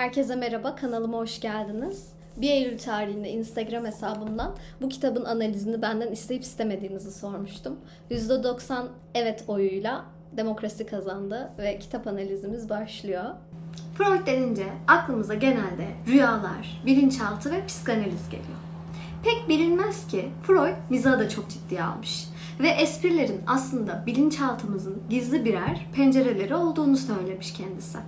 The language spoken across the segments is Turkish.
Herkese merhaba, kanalıma hoş geldiniz. 1 Eylül tarihinde Instagram hesabımdan bu kitabın analizini benden isteyip istemediğinizi sormuştum. %90 evet oyuyla demokrasi kazandı ve kitap analizimiz başlıyor. Freud denince aklımıza genelde rüyalar, bilinçaltı ve psikanaliz geliyor. Pek bilinmez ki Freud mizahı da çok ciddiye almış ve esprilerin aslında bilinçaltımızın gizli birer pencereleri olduğunu söylemiş kendisi.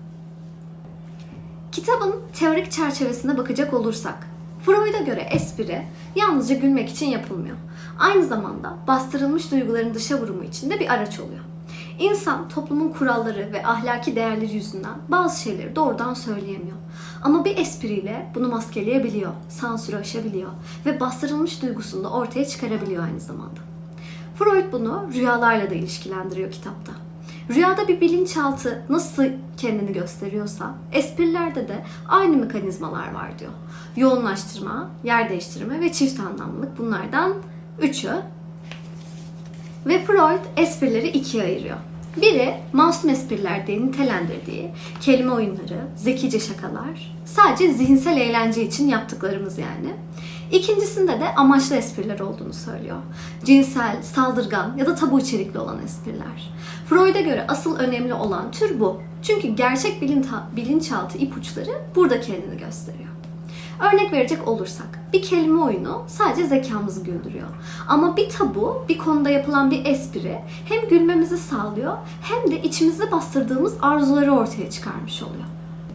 Kitabın teorik çerçevesine bakacak olursak, Freud'a göre espri yalnızca gülmek için yapılmıyor. Aynı zamanda bastırılmış duyguların dışa vurumu için de bir araç oluyor. İnsan toplumun kuralları ve ahlaki değerleri yüzünden bazı şeyleri doğrudan söyleyemiyor. Ama bir espriyle bunu maskeleyebiliyor, sansürü aşabiliyor ve bastırılmış duygusunu da ortaya çıkarabiliyor aynı zamanda. Freud bunu rüyalarla da ilişkilendiriyor kitapta. Rüyada bir bilinçaltı nasıl kendini gösteriyorsa esprilerde de aynı mekanizmalar var diyor. Yoğunlaştırma, yer değiştirme ve çift anlamlılık bunlardan üçü. Ve Freud esprileri ikiye ayırıyor. Biri masum espriler diye nitelendirdiği kelime oyunları, zekice şakalar, sadece zihinsel eğlence için yaptıklarımız yani. İkincisinde de amaçlı espriler olduğunu söylüyor. Cinsel, saldırgan ya da tabu içerikli olan espriler. Freud'a göre asıl önemli olan tür bu. Çünkü gerçek bilinçaltı ipuçları burada kendini gösteriyor. Örnek verecek olursak, bir kelime oyunu sadece zekamızı güldürüyor. Ama bir tabu, bir konuda yapılan bir espri hem gülmemizi sağlıyor hem de içimizde bastırdığımız arzuları ortaya çıkarmış oluyor.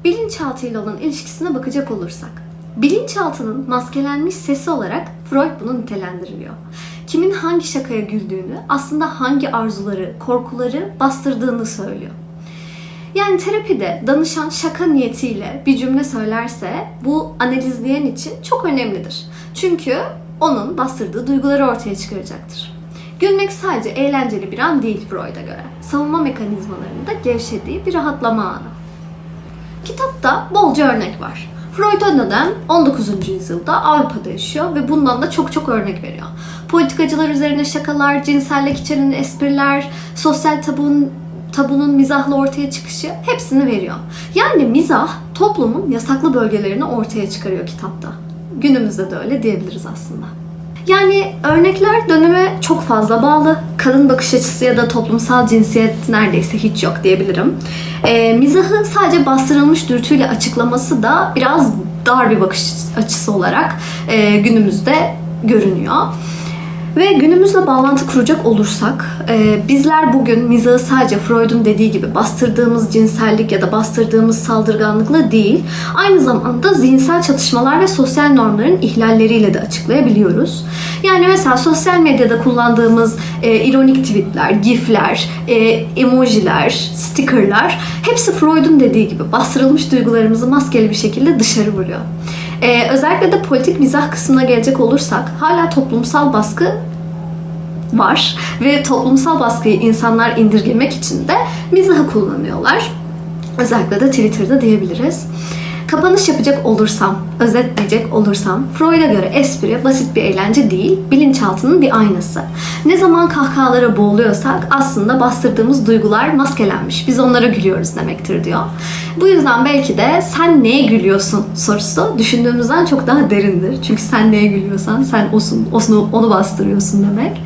Bilinçaltıyla olan ilişkisine bakacak olursak, bilinçaltının maskelenmiş sesi olarak Freud bunu nitelendiriliyor. Kimin hangi şakaya güldüğünü, aslında hangi arzuları, korkuları bastırdığını söylüyor. Yani terapide danışan şaka niyetiyle bir cümle söylerse bu analizleyen için çok önemlidir. Çünkü onun bastırdığı duyguları ortaya çıkaracaktır. Gülmek sadece eğlenceli bir an değil Freud'a göre. Savunma mekanizmalarında gevşediği bir rahatlama anı. Kitapta bolca örnek var. Freud dönem 19. yüzyılda Avrupa'da yaşıyor ve bundan da çok çok örnek veriyor. Politikacılar üzerine şakalar, cinsellik içeren espriler, sosyal tabun, tabunun mizahla ortaya çıkışı hepsini veriyor. Yani mizah toplumun yasaklı bölgelerini ortaya çıkarıyor kitapta. Günümüzde de öyle diyebiliriz aslında. Yani örnekler döneme çok fazla bağlı. Kadın bakış açısı ya da toplumsal cinsiyet neredeyse hiç yok diyebilirim. Ee, mizahı sadece bastırılmış dürtüyle açıklaması da biraz dar bir bakış açısı olarak e, günümüzde görünüyor. Ve günümüzle bağlantı kuracak olursak, e, bizler bugün mizahı sadece Freud'un dediği gibi bastırdığımız cinsellik ya da bastırdığımız saldırganlıkla değil, aynı zamanda zihinsel çatışmalar ve sosyal normların ihlalleriyle de açıklayabiliyoruz. Yani mesela sosyal medyada kullandığımız e, ironik tweetler, gifler, e, emojiler, stickerlar hepsi Freud'un dediği gibi bastırılmış duygularımızı maskeli bir şekilde dışarı vuruyor. Ee, özellikle de politik mizah kısmına gelecek olursak hala toplumsal baskı var ve toplumsal baskıyı insanlar indirgemek için de mizahı kullanıyorlar. Özellikle de Twitter'da diyebiliriz. Kapanış yapacak olursam, özetleyecek olursam, Freud'a göre espri basit bir eğlence değil, bilinçaltının bir aynası. Ne zaman kahkahalara boğuluyorsak aslında bastırdığımız duygular maskelenmiş. Biz onlara gülüyoruz demektir diyor. Bu yüzden belki de sen neye gülüyorsun sorusu düşündüğümüzden çok daha derindir. Çünkü sen neye gülüyorsan sen osun, osunu, onu bastırıyorsun demek.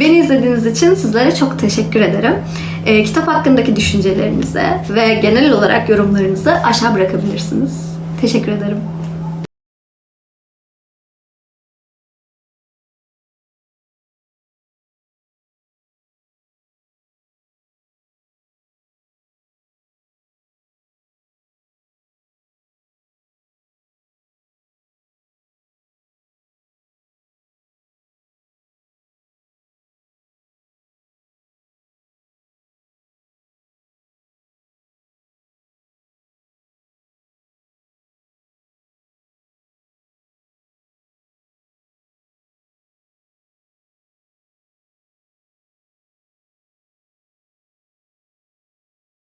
Beni izlediğiniz için sizlere çok teşekkür ederim. Ee, kitap hakkındaki düşüncelerinizi ve genel olarak yorumlarınızı aşağı bırakabilirsiniz. Teşekkür ederim.